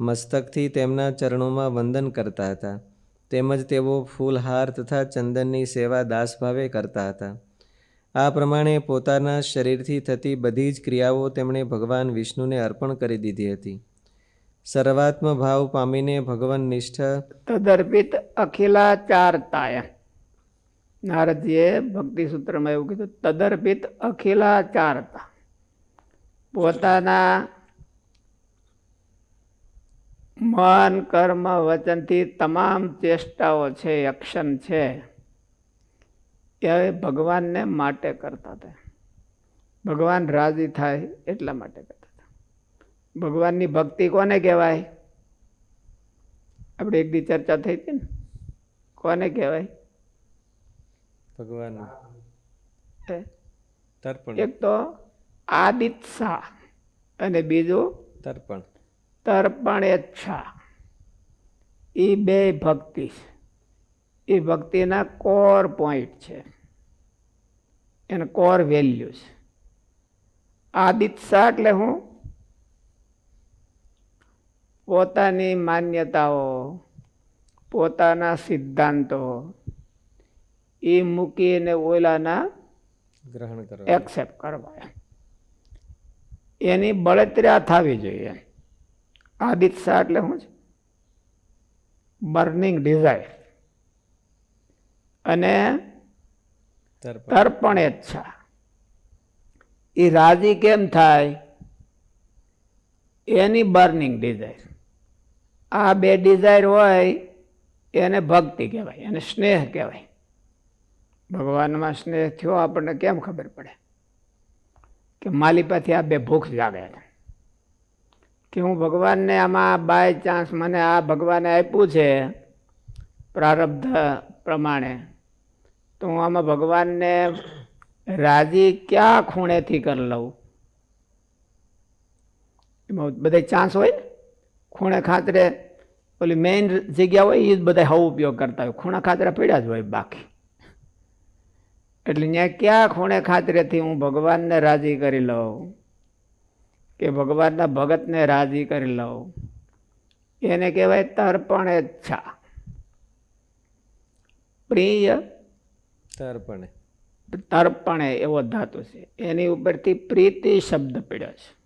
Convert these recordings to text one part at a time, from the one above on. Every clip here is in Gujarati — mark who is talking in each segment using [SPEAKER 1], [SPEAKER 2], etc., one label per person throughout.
[SPEAKER 1] મસ્તકથી તેમના ચરણોમાં વંદન કરતા હતા. તેમજ તેઓ ફૂલહાર તથા ચંદનની સેવા દાસભાવે કરતા હતા. આ પ્રમાણે પોતાના શરીરથી થતી બધી જ ક્રિયાઓ તેમણે ભગવાન વિષ્ણુને અર્પણ કરી દીધી હતી. સર્વાત્મ ભાવ પામીને ભગવાન નિષ્ઠ
[SPEAKER 2] તદર્પિત અખિલાચારતાય. નારદજીએ ભક્તિ સૂત્રમાં એવું કીધું, તદર્પિત અખિલાચારતા. પોતાના મન કર્મ વચનથી તમામ ચેષ્ટાઓ છે એક્શન છે એ ભગવાનને માટે કરતા હતા. ભગવાન રાજી થાય એટલા માટે કરતા હતા. ભગવાનની ભક્તિ કોને કહેવાય? આપણે એક દી ચર્ચા થઈ હતી ને? કોને કહેવાય?
[SPEAKER 1] ભગવાન.
[SPEAKER 2] એક તો આદિત્સા અને બીજું?
[SPEAKER 1] તર્પણ.
[SPEAKER 2] તર્પણેચ્છા એ બે ભક્તિ એ ભક્તિના કોર પોઈન્ટ છે. એને કોર વેલ્યુ છે. આદિત્સા એટલે હું? પોતાની માન્યતાઓ પોતાના સિદ્ધાંતો એ મૂકીને ઓલાના
[SPEAKER 1] ગ્રહણ
[SPEAKER 2] એક્સેપ્ટ કરવા. એની બળતરા થવી જોઈએ. આદિત્સા એટલે શું છે બર્નિંગ ડિઝાયર અને
[SPEAKER 1] તર્પણ.
[SPEAKER 2] ઈચ્છા એ રાજી કેમ થાય? એની બર્નિંગ ડિઝાયર આ બે ડિઝાયર હોય એને ભક્તિ કહેવાય એને સ્નેહ કહેવાય. ભગવાનમાં સ્નેહ થયો આપણને કેમ ખબર પડે? કે માલી પાછી આ બે ભૂખ જાગે છે. કે હું ભગવાનને આમાં બાય ચાન્સ મને આ ભગવાને આપ્યું છે પ્રારબ્ધ પ્રમાણે, તો હું આમાં ભગવાનને રાજી ક્યાં ખૂણેથી કરી લઉં? એમાં બધા ચાન્સ હોય? ખૂણે ખાતરે ઓલી મેઇન જગ્યા હોય એ જ બધા હવ ઉપયોગ કરતા હોય. ખૂણા ખાતરા પડ્યા જ હોય બાકી. એટલે ત્યાં ક્યાં ખૂણે ખાતરેથી હું ભગવાનને રાજી કરી લઉં? કે ભગવાનના ભગતને રાજી કરી લઉં. એને કહેવાય તર્પણેચ્છા પ્રિય
[SPEAKER 1] તર્પણે.
[SPEAKER 2] તર્પણે એવો ધાતુ છે. એની ઉપરથી પ્રીતિ શબ્દ પડ્યો છે.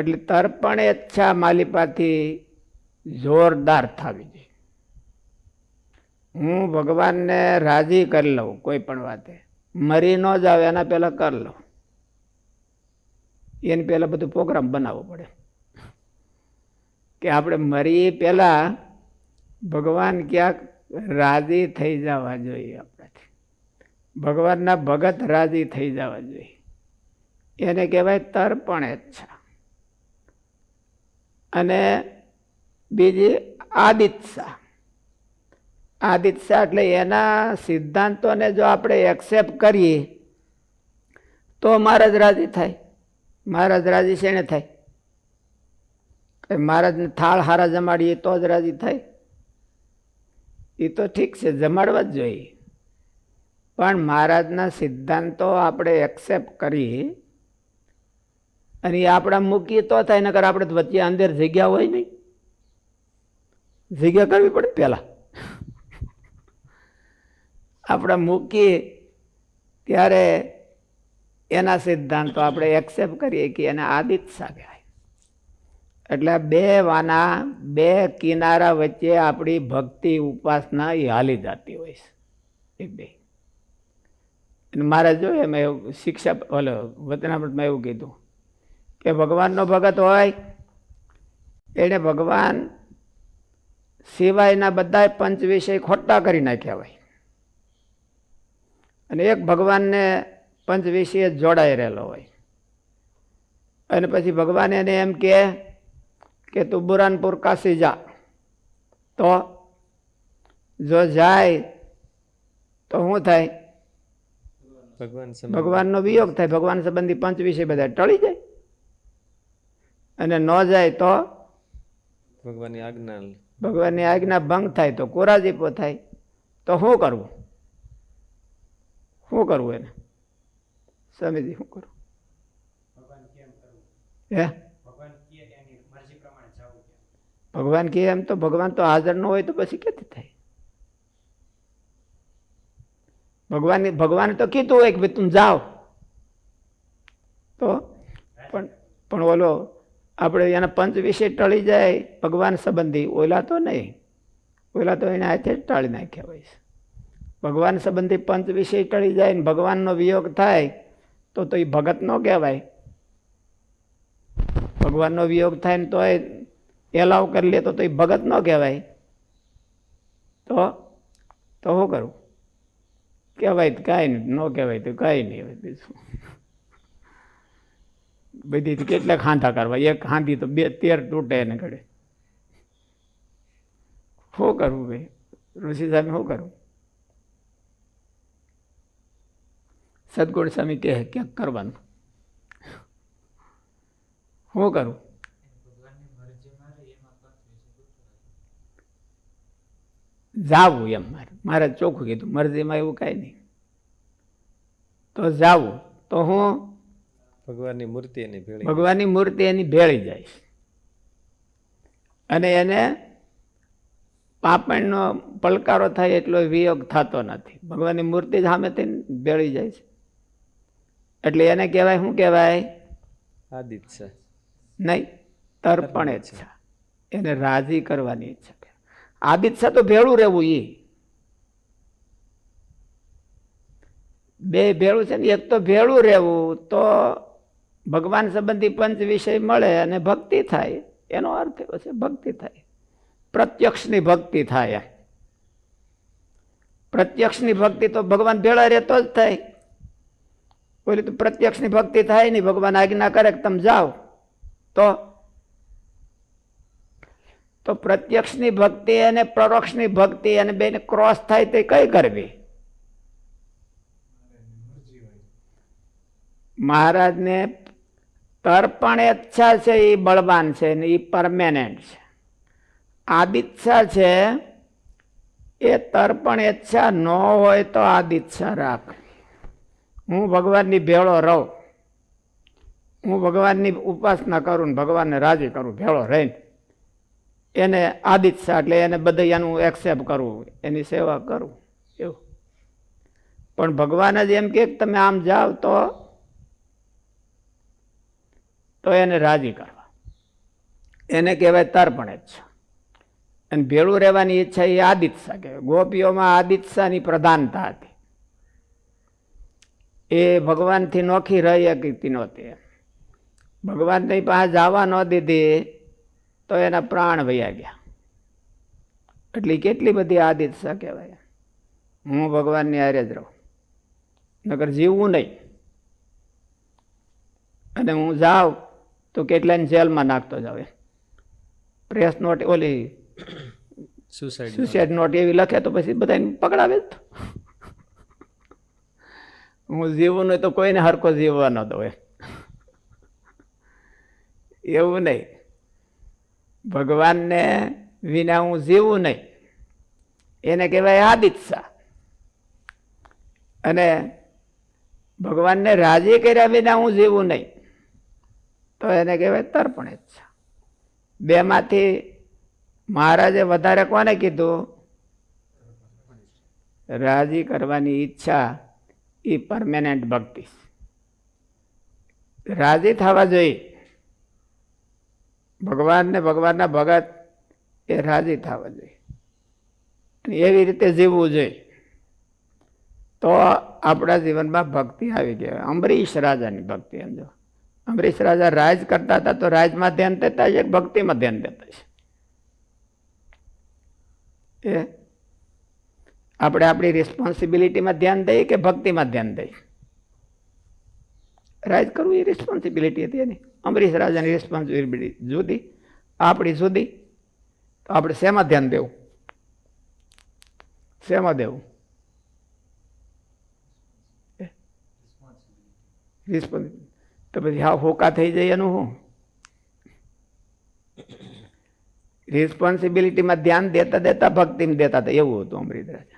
[SPEAKER 2] એટલે તર્પણે ઈચ્છા માલિપાથી જોરદાર થવી જોઈએ. હું ભગવાનને રાજી કરી લઉં કોઈ પણ વાતે. મરી ન જાવ એના પહેલાં કરી લઉં. એની પહેલાં બધું પ્રોગ્રામ બનાવવો પડે. કે આપણે મરીએ પહેલાં ભગવાન ક્યાંક રાજી થઈ જવા જોઈએ આપણાથી. ભગવાનના ભગત રાજી થઈ જવા જોઈએ. એને કહેવાય તર્પણ ઈચ્છા. અને બીજી આદિત્સા. આદિત્સા એટલે એના સિદ્ધાંતોને જો આપણે એક્સેપ્ટ કરીએ, તો મહારાજ રાજી થાય. મહારાજ રાજી શેને થાય? મહારાજને થાળ હારા જમાડીએ તો જ રાજી થાય. એ તો ઠીક છે, જમાડવા જ જોઈએ. પણ મહારાજના સિદ્ધાંતો આપણે એક્સેપ્ટ કરી અને એ આપણા મૂકીએ તો થાય, નકર આપણે વચ્ચે અંદર જગ્યા હોય નહીં. જગ્યા કરવી પડે પહેલાં. આપણે મૂકીએ ત્યારે એના સિદ્ધાંતો આપણે એક્સેપ્ટ કરીએ કે એને આદિત્સા કહેવાય એટલે બે વાના, બે કિનારા વચ્ચે આપણી ભક્તિ ઉપાસના એ હાલી જતી હોય છે એ બે. મારે જોઈએ મેં શિક્ષા, ઓલો વતનામૃતમાં એવું કીધું કે ભગવાનનો ભગત હોય, એને ભગવાન સિવાયના બધા પંચ વિષય ખોટા કરી નાખ્યા હોય. અને એક ભગવાનને પંચ વિષય જોડાઈ રહેલો હોય. અને પછી ભગવાન એને એમ કહે કે તું બુરાનપુર કાશી જા. તો જો જાય તો શું થાય?
[SPEAKER 1] ભગવાન
[SPEAKER 2] ભગવાનનો વિયોગ થાય. ભગવાન સંબંધી પંચ વિષય બધા ટળી જાય. અને ન જાય તો?
[SPEAKER 1] ભગવાનની આજ્ઞા
[SPEAKER 2] ભગવાનની આજ્ઞા ભંગ થાય તો કોરાજીપો થાય. તો શું કરવું શું કરવું એને? સ્વામીજી શું કરું? હે? ભગવાન કહે એમ તો ભગવાન તો હાજર ન હોય તો પછી ક્યાંથી થાય? ભગવાન ભગવાને તો કીધું હોય કે ભાઈ તું જાઓ તો પણ પણ ઓલો આપણે એના પંચ વિશે ટળી જાય ભગવાન સંબંધી ઓલા તો નહીં. ઓલા તો એને હાથે જ ટાળી નાખ્યા હોય ભગવાન સંબંધી પંચ વિષય ટળી જાય ને ભગવાનનો વિયોગ થાય તો તો એ ભગત ન કહેવાય. ભગવાનનો વિયોગ થાય ને તો એ એલાવ કરી લે તો એ ભગત ન કહેવાય. તો તો શું કરું? કહેવાય તો કાંઈ નહીં, ન કહેવાય તો કાંઈ નહીં હવે બીજું. બધી કેટલા ખાંધા કરવા. એક ખાંધી તો બે તેર તૂટે એને ઘડે. શું કરવું ભાઈ? ઋષિ સામે શું કરવું સદગુણ સ્વામી કહે ક્યાંક કરવાનું? શું કરું? જાવું એમ મારે. મારે ચોખ્ખું કીધું. મરજીમાં એવું કાંઈ નહીં. તો જાવું. તો હું
[SPEAKER 1] ભગવાનની મૂર્તિ એની ભેળી
[SPEAKER 2] ભગવાનની મૂર્તિ એની ભેળી જાય. અને એને પાપણનો પલકારો થાય એટલો વિયોગ થતો નથી. ભગવાનની મૂર્તિ જ સામેથી ભેળી જાય છે. એટલે એને કહેવાય શું કહેવાય?
[SPEAKER 1] આદિત્ય
[SPEAKER 2] નહીં તર્પણ ઈચ્છા. એને રાજી કરવાની ઈચ્છા આદિત્ય તો ભેળું રહેવું એ બે ભેળું છે ને એક તો ભેળું રહેવું તો ભગવાન સંબંધી પંચ વિષય મળે અને ભક્તિ થાય. એનો અર્થ એવો છે ભક્તિ થાય. પ્રત્યક્ષની ભક્તિ થાય. પ્રત્યક્ષની ભક્તિ તો ભગવાન ભેળા રહેતો જ થાય. બોલે, તો પ્રત્યક્ષની ભક્તિ થાય નહીં, ભગવાન આજ્ઞા કરે કે તમે જાઓ. તો તો પ્રત્યક્ષની ભક્તિ અને પરોક્ષની ભક્તિ અને બેને ક્રોસ થાય તે કઈ કરવી? મહારાજને તર્પણ ઈચ્છા છે, એ બળવાન છે ને એ પરમેનન્ટ છે. આદિચ્છા છે, એ તર્પણ ઈચ્છા ન હોય તો આદિચ્છા રાખ. હું ભગવાનની ભેળો રહું. હું ભગવાનની ઉપાસના કરું ભગવાનને રાજી કરું, ભેળો રહીને. એને આદિત્સા એટલે એને બધું એનું એક્સેપ્ટ કરવું એની સેવા કરવું એવું. પણ ભગવાન જ એમ કે તમે આમ જાઓ તો તો એને રાજી કરવા. એને કહેવાય તર્પણ જ છે. અને ભેળું રહેવાની ઈચ્છા એ આદિત્સા કહેવાય ગોપીઓમાં આદિત્સાની પ્રધાનતા હતી. એ ભગવાનથી નોખી રહી શકતી નહોતી ભગવાનની પાસે જવા ન દીધી તો એના પ્રાણ વયા ગયા. એટલી કેટલી બધી આદિત્સા કહેવાય. હું ભગવાનની હારે જ રહું. નગર જીવવું નહીં. અને હું જાઉં તો કેટલાને જેલમાં નાખતો જાઉં. પ્રેસ નોટ ઓલી
[SPEAKER 1] સુસાઇડ
[SPEAKER 2] સુસાઇડ નોટ એવી લખે તો પછી બધાને પકડાવે જ હું જીવું નહીં તો કોઈને હરકો જીવવા ન દઉં એવું નહીં. ભગવાનને વિના હું જીવું નહીં. એને કહેવાય આદિત્સા અને ભગવાનને રાજી કર્યા વિના હું જીવું નહીં. તો એને કહેવાય તર્પણ ઈચ્છા. બેમાંથી મહારાજે વધારે કોને કીધું? રાજી કરવાની ઈચ્છા એ પરમેનન્ટ ભક્તિ. રાજી થવા જોઈએ. ભગવાનને ભગવાનના ભગત એ રાજી થવા જોઈએ. એવી રીતે જીવવું જોઈએ. તો આપણા જીવનમાં ભક્તિ આવી ગઈ. અંબરીશ રાજાની ભક્તિ એમ જો. અમરીશ રાજા રાજ કરતા હતા તો રાજમાં ધ્યાન દેતા છે ભક્તિમાં ધ્યાન દેતા છે એ આપણે આપણી રિસ્પોન્સિબિલિટીમાં ધ્યાન દઈએ કે ભક્તિમાં ધ્યાન દઈએ? રાજ કરવું એ રિસ્પોન્સિબિલિટી હતી એની. અમરીશ રાજાની રિસ્પોન્સિબિલિટી જુદી, આપણી જુદી. તો આપણે શેમાં ધ્યાન દેવું? શેમાં દેવું? રિસ્પોન્સ તો પછી હા, હોકા થઈ જાય એનું શું? રિસ્પોન્સિબિલિટીમાં ધ્યાન દેતા દેતા ભક્તિમાં દેતા હતા. એવું હતું અમૃત રાજા.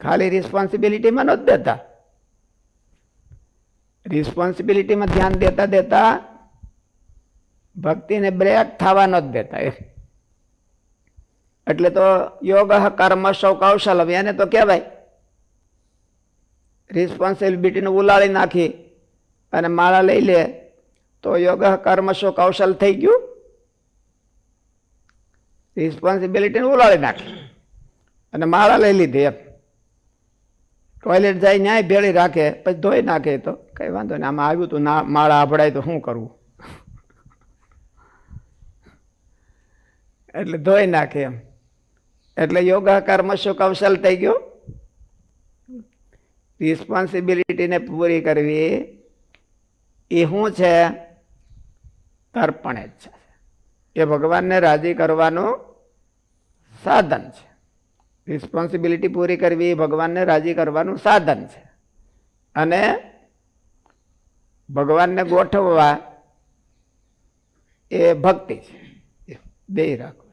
[SPEAKER 2] ખાલી રિસ્પોન્સિબિલિટીમાં નહોતા દેતા. રિસ્પોન્સિબિલિટીમાં ધ્યાન દેતા દેતા ભક્તિને બ્રેક થવા ન જ દેતા એટલે તો યોગ કર્મ સૌ કૌશલમ, એને તો કહેવાય. રિસ્પોન્સિબિલિટીને ઉલાળી નાખી અને માળા લઈ લે, તો યોગ કર્મ સૌ કૌશલ થઈ ગયું. રિસ્પોન્સિબિલિટીને ઉલાળી નાખી અને માળા લઈ લીધી એમ. ટોયલેટ જાય ન્યાય ભેળી રાખે, પછી ધોઈ નાખે તો, કંઈ વાંધો નહીં. આમાં આવ્યું તું, ના, માળા આપડાય તો શું કરવું? એટલે ધોઈ નાખે એમ. એટલે યોગા કર્મ શું કૌશલ થઈ ગયું. રિસ્પોન્સિબિલિટીને પૂરી કરવી, એ શું છે? તર્પણ જ છે. એ ભગવાનને રાજી કરવાનું સાધન છે. રિસ્પોન્સિબિલિટી પૂરી કરવી, ભગવાનને રાજી કરવાનું સાધન છે. અને ભગવાનને ગોઠવવા એ ભક્તિ છે. બે રાખો.